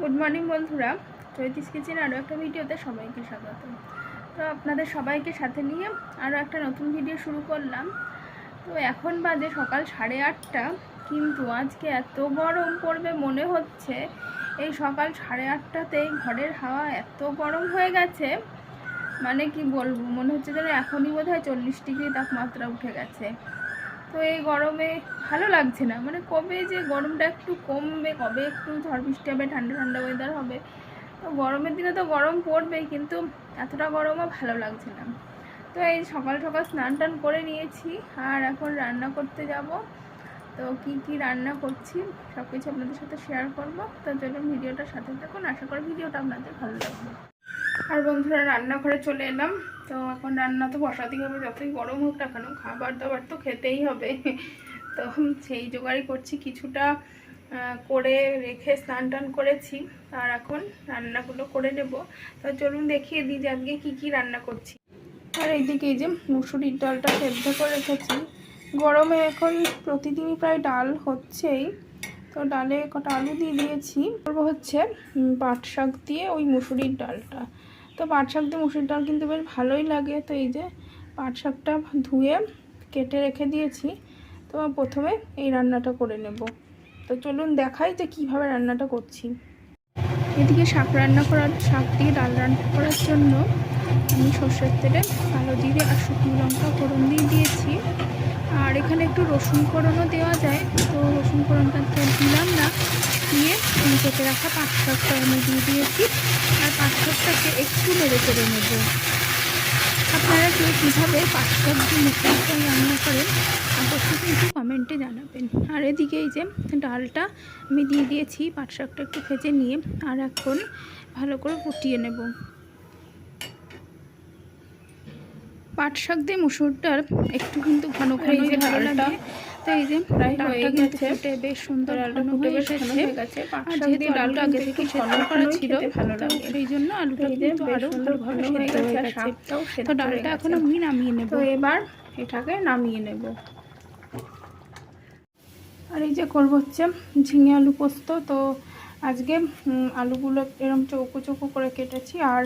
Good morning বন্ধুরা। চৈতিস kitchen আরও একটা ভিডিওতে সবাইকে স্বাগত। তো আপনাদের সবাইকে সাথে নিয়ে আরও একটা নতুন ভিডিও শুরু করলাম। তো এখন বাজে সকাল সাড়ে আটটা, কিন্তু আজকে এত গরম পড়বে মনে হচ্ছে। এই সকাল সাড়ে আটটাতেই ঘরের হাওয়া এত গরম হয়ে গেছে। মানে কি বলব, মনে হচ্ছে যেন এখনই বোধ হয় চল্লিশ ডিগ্রি তাপমাত্রা উঠে গেছে। তো এই গরমে ভালো লাগছে না। মানে কবে যে গরমটা একটু কমবে, কবে একটু ঝড় বৃষ্টি হবে, ঠান্ডা ঠান্ডা ওয়েদার হবে, তো গরমের দিনে তো গরম পড়বেই, কিন্তু এতটা গরমও ভালো লাগছে না। তো এই সকাল সকাল স্নান টান করে নিয়েছি, আর এখন রান্না করতে যাব। তো কি কি রান্না করছি সব কিছু আপনাদের সাথে শেয়ার করব। তো চলুন ভিডিওটার সাথে থাকুন। আশা করি ভিডিওটা আপনাদের ভালো লাগবে। আর বন্ধুরা রান্নাঘরে চলে এলাম। তো এখন রান্না তো বসাতেই হবে, যতই গরম হোক না কেন, খাবার দাবার তো খেতেই হবে। তো সেই জোগাড়ই করছি, কিছুটা করে রেখে স্নান টান করেছি আর এখন রান্নাগুলো করে নেব। তো চলুন দেখিয়ে দিই যে আজকে কী কী রান্না করছি। আর এইদিকে এই যে মুসুরির ডালটা সেদ্ধ করে রেখেছি। গরমে এখন প্রতিদিনই প্রায় ডাল হচ্ছেই। তো ডালে কটা আলু দিয়ে দিয়েছি। করব হচ্ছে পাট শাক দিয়ে ওই মুসুরির ডালটা। তো পাট শাক দিয়ে মুসুরির ডাল কিন্তু বেশ ভালোই লাগে। তো এই যে পাট শাকটা ধুয়ে কেটে রেখে দিয়েছি। তো প্রথমে এই রান্নাটা করে নেব। তো চলুন দেখাই যে কীভাবে রান্নাটা করছি। এদিকে শাক রান্না করার, শাক দিয়ে ডাল রান্না করার জন্য আমি সর্ষের তেলে কালো জিরে আর শুকনো লঙ্কা ফোড়ন দিয়ে দিয়েছি। আর এখানে একটু রসুন ফোড়নও দেওয়া যায়। তো রসুন ফোড়নটা তো দিলাম না। দিয়ে কেটে রাখা পাঁচ শাকটা আমি দিয়ে দিয়েছি। আর পাঁচ শাকটাকে একটু নেড়ে চেড়ে নেব। আপনারা কেউ কীভাবে পাঁচ দিয়ে মুখটা রান্না করেন অবশ্যই কিন্তু কমেন্টে জানাবেন। আর এদিকে এই যে ডালটা আমি দিয়ে দিয়েছি পাট শাকটা একটু ভেজে নিয়ে, আর এখন ভালো করে ফুটিয়ে নেব। পাট শাক দিয়ে মুসুর ডাল একটু কিন্তু ঘন ঘন ভালো লাগে তো এই যে ডালটা কিন্তু ফুটে বেশ সুন্দর ঘন হয়ে এসেছে হয়ে আর শাক যেহেতু দিয়ে ডালটা আগে থেকে সেদ্ধ করা ছিল ভালো লাগে। সেই জন্য আলুটা কিন্তু ভালো হয়ে গেছে, তো ডালটা এখন আমি নামিয়ে নেব। তো এবার এটাকে নামিয়ে নেব। আর এই যে করব হচ্ছে ঝিঙে আলু পোস্ত। তো আজকে আলুগুলো এরকম চৌকো চৌকো করে কেটেছি। আর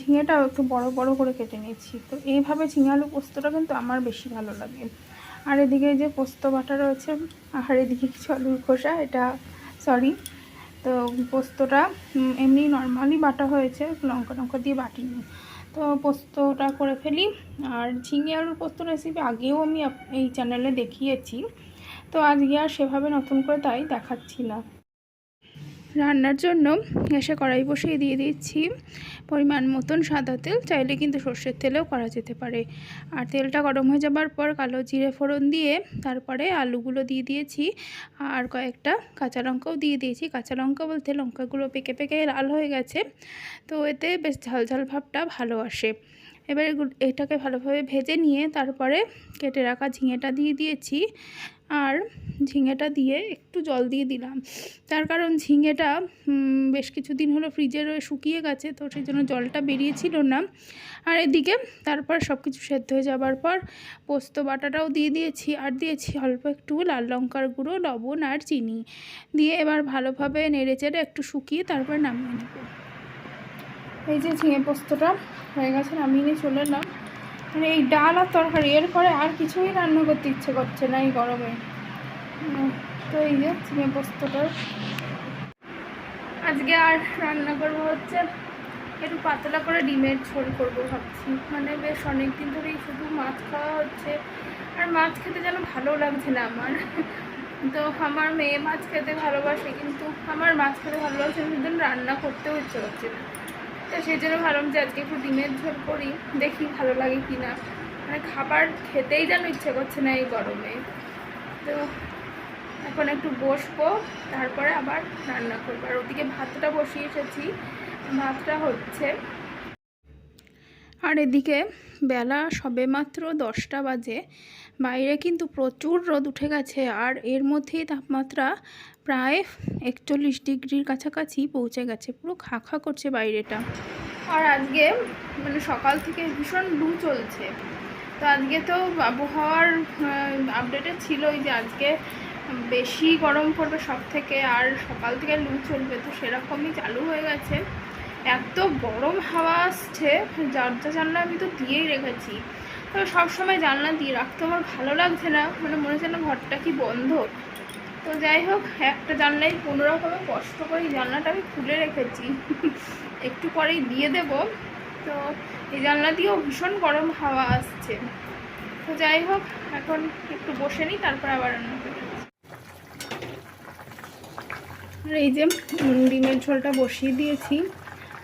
ঝিঙেটাও একটু বড় বড় করে কেটে নিয়েছি। তো এইভাবে ঝিঙে আলু পোস্তটা কিন্তু আমার বেশি ভালো লাগে। আর এদিকে যে পোস্ত বাটা রয়েছে, আর এদিকে কিছু আলুর খোসা, এটা সরি তো পোস্তটা এমনি নর্মালি বাটা হয়েছে, লঙ্কা লঙ্কা দিয়ে বাটিনি। তো পোস্তটা করে ফেলি। আর ঝিঙে আলুর পোস্ত রেসিপি আগেও আমি এই চ্যানেলে দেখিয়েছি। তো আজকে আর সেভাবে নতুন করে তাই দেখাচ্ছি না। রান্নার জন্য গ্যাসে কড়াই বসিয়ে দিয়ে দিচ্ছি। পরিমাণ মতন সাদা তেল, চাইলে কিন্তু সর্ষের তেলেও করা যেতে পারে। আর তেলটা গরম হয়ে যাবার পর কালো জিরে ফোড়ন দিয়ে তারপরে আলুগুলো দিয়ে দিয়েছি। আর কয়েকটা কাঁচা লঙ্কাও দিয়ে দিয়েছি। কাঁচা লঙ্কা বলতে লঙ্কাগুলো পেকে পেকে লাল হয়ে গেছে। তো এতে বেশ ঝাল ঝাল ভাবটা ভালো আসে। এবার এটাকে ভালোভাবে ভেজে নিয়ে তারপরে কেটে রাখা ঝিঙেটা দিয়ে দিয়েছি। আর ঝিঙেটা দিয়ে একটু জল দিয়ে দিলাম। তার কারণ ঝিঙেটা বেশ কিছুদিন হলো ফ্রিজে রয়ে শুকিয়ে গেছে, তো সেই জন্য জলটা বেরিয়েছিল না। আর এদিকে তারপর সব কিছু সেদ্ধ হয়ে যাবার পর পোস্ত বাটাটাও দিয়ে দিয়েছি। আর দিয়েছি অল্প একটু লাল লঙ্কার গুঁড়ো, লবণ আর চিনি। দিয়ে এবার ভালোভাবে নেড়ে চেড়ে একটু শুকিয়ে তারপর নামিয়ে নেব। এই যে ঝিঙে পোস্তটা হয়ে গেছে আমি নিয়ে চলে এলাম। মানে এই ডাল আর তরকারি, এরপরে আর কিছুই রান্না করতে ইচ্ছে করছে না এই গরমে। তো এই যে ঝিঙে পোস্তটা। আজকে আর রান্না করব হচ্ছে একটু পাতলা করে ডিমের ঝোল করব ভাবছি। মানে বেশ অনেক দিন ধরেই শুধু মাছ খাওয়া হচ্ছে, আর মাছ খেতে যেন ভালো লাগছে না আমার। তো আমার মেয়ে মাছ খেতে ভালোবাসে, কিন্তু আমার মাছ খেতে ভালো লাগছে সেজন্য রান্না করতেও ইচ্ছে করছে না। তো সেই জন্য ভাবলাম যে আজকে একটু ডিমের ঝোল করি, দেখি ভালো লাগে কি না মানে খাবার খেতেই যেন ইচ্ছে করছে না এই গরমে। তো এখন একটু বসবো, তারপরে আবার রান্না করব। আর ওদিকে ভাতটা বসিয়ে এসেছি। ভাতটা হচ্ছে আর এদিকে বেলা সবেমাত্র দশটা বাজে। বাইরে কিন্তু প্রচুর রোদ উঠে গেছে, আর এর মধ্যেই তাপমাত্রা প্রায় একচল্লিশ ডিগ্রির কাছাকাছি পৌঁছে গেছে। পুরো খা খা করছে বাইরেটা। আর আজকে মানে সকাল থেকে ভীষণ লু চলছে। তো আজকে তো আবহাওয়ার আপডেটে ছিল যে আজকে বেশি গরম পড়বে সব থেকে আর সকাল থেকে লু চলবে। তো সেরকমই চালু হয়ে গেছে। এত গরম হাওয়া আসছে দরজা জানলা আমি তো দিয়েই রেখেছি। তবে সবসময় জানলা দিয়ে রাখতে আমার ভালো লাগছে না। মানে মনে হচ্ছে না ঘরটা কি বন্ধ? তো যাই হোক, একটা জানলাই কোনো রকমে কষ্ট করে জানলাটা আমি খুলে রেখেছি। একটু পরেই দিয়ে দেব। তো এই জানলা দিয়েও ভীষণ গরম হাওয়া আসছে। তো যাই হোক, এখন একটু বসে নিই, তারপর আবার রান্না আর এই যে ডিমের ঝোলটা বসিয়ে দিয়েছি।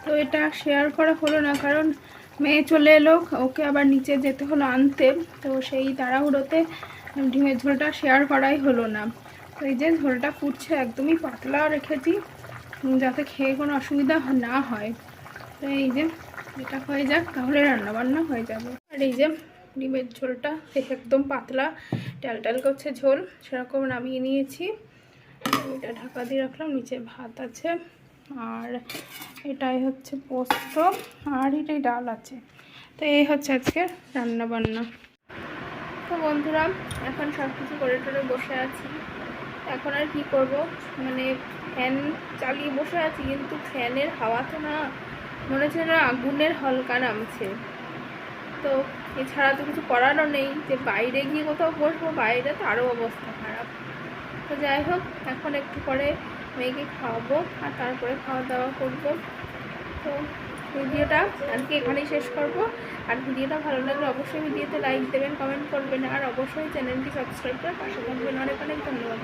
তো এটা শেয়ার করা হলো না, কারণ মেয়ে চলে এলো, ওকে আবার নিচে যেতে হলো আনতে। তো সেই তাড়াহুড়োতে ডিমের ঝোলটা শেয়ার করাই হলো না। তো এই যে ঝোলটা ফুটছে একদমই পাতলা রেখেছি। যাতে খেয়ে কোনো অসুবিধা না হয়। তো এই যে এটা হয়ে যাক, তাহলে রান্নাবান্না হয়ে যাবে। আর এই যে ডিমের ঝোলটা একদম পাতলা টাল টাল করছে ঝোল, সেরকম নামিয়ে নিয়েছি। এটা ঢাকা দিয়ে রাখলাম, নিচে ভাত আছে। আর এটাই হচ্ছে পোস্ত, আর এটাই ডাল আছে। তো এই হচ্ছে আজকে রান্নাবান্না। তো বন্ধুরা, এখন সব কিছু করে টরে বসে আছি। এখন আর কি করব? মানে ফ্যান চালিয়ে বসে আছি, কিন্তু ফ্যানের হাওয়া তো না, মনে হচ্ছে না আগুনের হলকা নামছে। তো এছাড়া তো কিছু করারও নেই, যে বাইরে গিয়ে কোথাও বসবো, বাইরে তো আরও অবস্থা খারাপ। তো যাই হোক, এখন একটু পরে মেয়েকে খাওয়াবো, আর তারপরে খাওয়া দাওয়া করব। তো ভিডিওটা আজকে এখানেই শেষ করব আর ভিডিওটা ভালো লাগলে অবশ্যই ভিডিওতে লাইক দেবেন কমেন্ট করবেন, আর অবশ্যই চ্যানেলটি সাবস্ক্রাইব করে পাশে থাকবেন অনেক অনেক ধন্যবাদ।